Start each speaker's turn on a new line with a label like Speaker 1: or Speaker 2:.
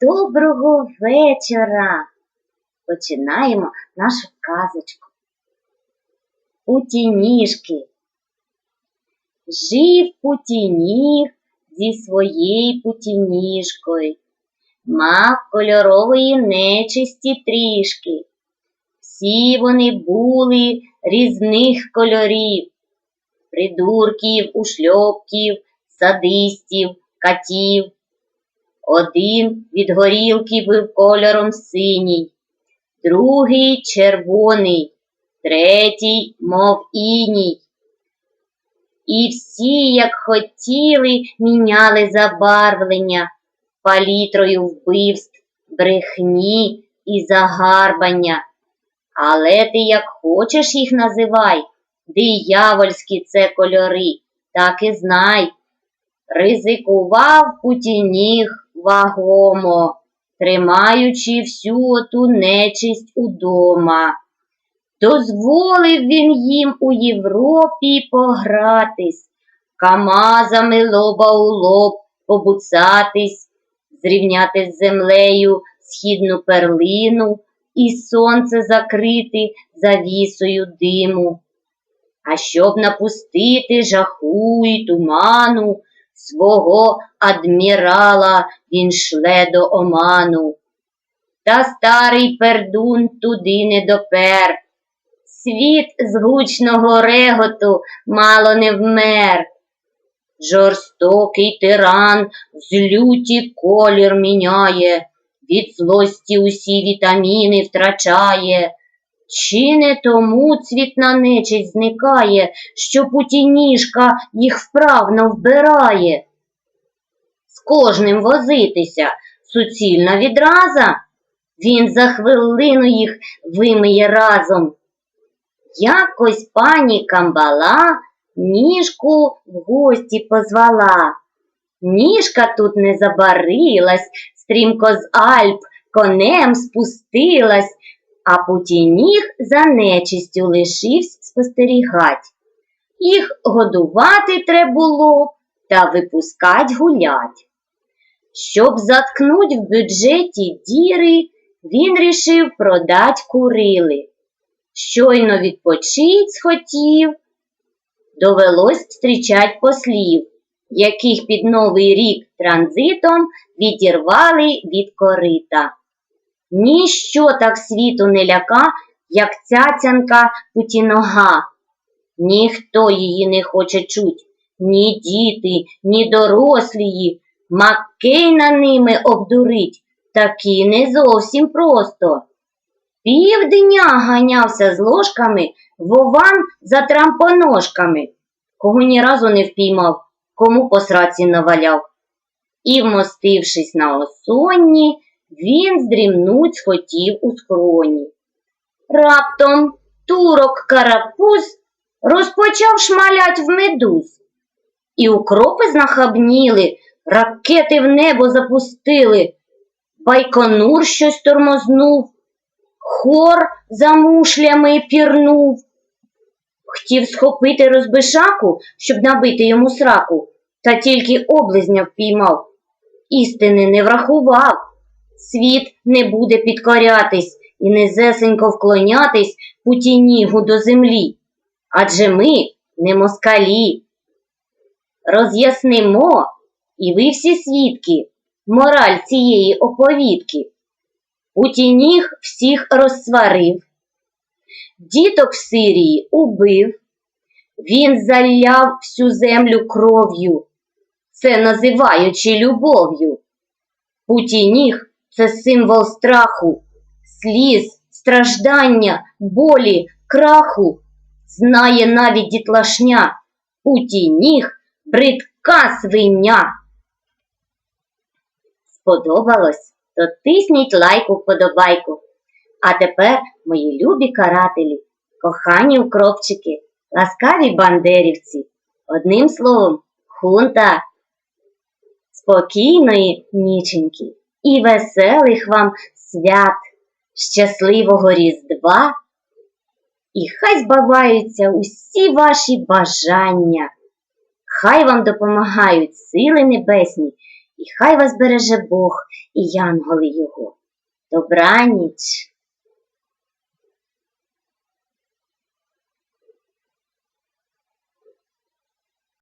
Speaker 1: Доброго вечора! Починаємо нашу казочку. Путініжки. Жив путініг зі своєю путініжкою. Мав кольорової нечисті трішки. Всі вони були різних кольорів. Придурків, ушльопків, садистів, катів. Один від горілки був кольором синій, другий червоний, третій, мов іній. І всі, як хотіли, міняли забарвлення палітрою вбивств, брехні і загарбання. Але ти як хочеш їх називай, диявольські це кольори, так і знай. Ризикував путініг вагомо, тримаючи всю оту нечисть удома. Дозволив він їм у Європі погратись, камазами лоба у лоб побуцатись, зрівняти з землею східну перлину і сонце закрити завісою диму. А щоб напустити жаху й туману, свого адмірала він шле до оману. Та старий пердун туди не допер. Світ з гучного реготу мало не вмер. Жорстокий тиран з люті колір міняє, від злості усі вітаміни втрачає. Чи не тому цвітна нечисть зникає, що путініжка їх вправно вбирає? З кожним возитися суцільна відраза, він за хвилину їх вимиє разом. Якось пані Камбала ніжку в гості позвала. Ніжка тут не забарилась, стрімко з Альп конем спустилась, а путініг за нечистю лишився спостерігать. Їх годувати треба було та випускать гулять. Щоб заткнуть в бюджеті діри, він рішив продать курили. Щойно відпочить схотів, довелось зустрічать послів, яких під Новий рік транзитом відірвали від корита. Ніщо так світу не ляка, як цяцянка путінога. Ніхто її не хоче чуть, ні діти, ні дорослі. Маккейна ними обдурить, таки не зовсім просто. Півдня ганявся з ложками вован за трампоножками, кого ні разу не впіймав, кому по сраці наваляв. І, вмостившись на осонні, він здрімнуть схотів у скроні. Раптом турок карапуз розпочав шмалять в медуз. І укропи знахабніли, ракети в небо запустили. Байконур щось тормознув, хор за мушлями пірнув. Хотів схопити розбишаку, щоб набити йому сраку, та тільки облизня впіймав. Істини не врахував. Світ не буде підкорятись і незесенько вклонятись путінігу до землі. Адже ми не москалі. Роз'яснимо, і ви всі свідки, мораль цієї оповідки. Путініг всіх розсварив, діток в Сирії убив, він заляв всю землю кров'ю, це називаючи любов'ю. Путініг це символ страху, сліз, страждання, болі, краху. Знає навіть дітлашня, Путініг бридка свиня. Сподобалось? То тисніть лайку вподобайку. А тепер, мої любі карателі, кохані укропчики, ласкаві бандерівці, одним словом, хунта. Спокійної ніченьки і веселих вам свят, щасливого Різдва. І хай збаваються усі ваші бажання. Хай вам допомагають сили небесні, і хай вас береже Бог і янголи його. Добраніч!